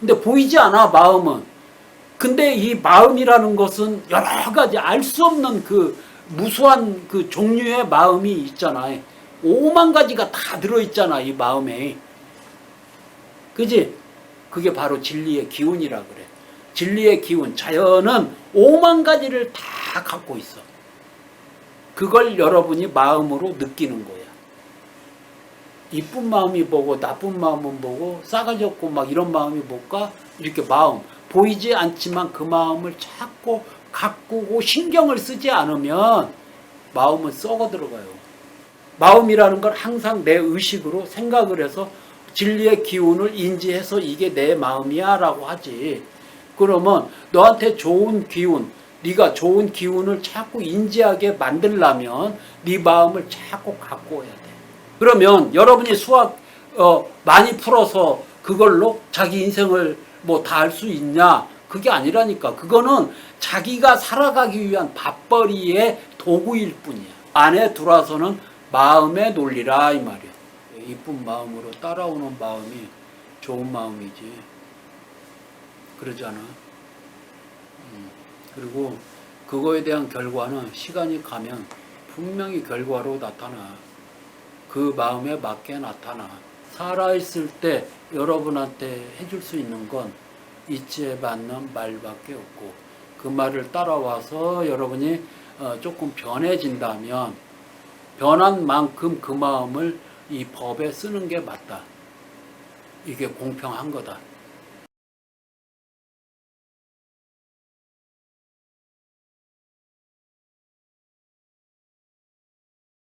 근데 보이지 않아 마음은. 근데 이 마음이라는 것은 여러 가지 알 수 없는 그 무수한 그 종류의 마음이 있잖아요. 오만 가지가 다 들어 있잖아 이 마음에. 그지? 그게 바로 진리의 기운이라 그래. 진리의 기운, 자연은 오만 가지를 다 갖고 있어. 그걸 여러분이 마음으로 느끼는 거야. 이쁜 마음이 보고 나쁜 마음은 보고 싸가지 없고 막 이런 마음이 뭘까? 이렇게 마음 보이지 않지만 그 마음을 찾고 가꾸고 신경을 쓰지 않으면 마음은 썩어 들어가요. 마음이라는 건 항상 내 의식으로 생각을 해서 진리의 기운을 인지해서 이게 내 마음이야라고 하지. 그러면 너한테 좋은 기운, 네가 좋은 기운을 자꾸 인지하게 만들려면 네 마음을 자꾸 갖고 해야 돼. 그러면 여러분이 수학 어, 많이 풀어서 그걸로 자기 인생을 뭐다할수 있냐? 그게 아니라니까. 그거는 자기가 살아가기 위한 밥벌이의 도구일 뿐이야. 안에 들어와서는 마음의 논리라 이 말이야. 이쁜 마음으로 따라오는 마음이 좋은 마음이지. 그러지 않아? 음, 그리고 그거에 대한 결과는 시간이 가면 분명히 결과로 나타나. 그 마음에 맞게 나타나. 살아있을 때 여러분한테 해줄 수 있는 건 이치에 맞는 말밖에 없고 그 말을 따라와서 여러분이 어, 조금 변해진다면 변한 만큼 그 마음을 이 법에 쓰는 게 맞다. 이게 공평한 거다.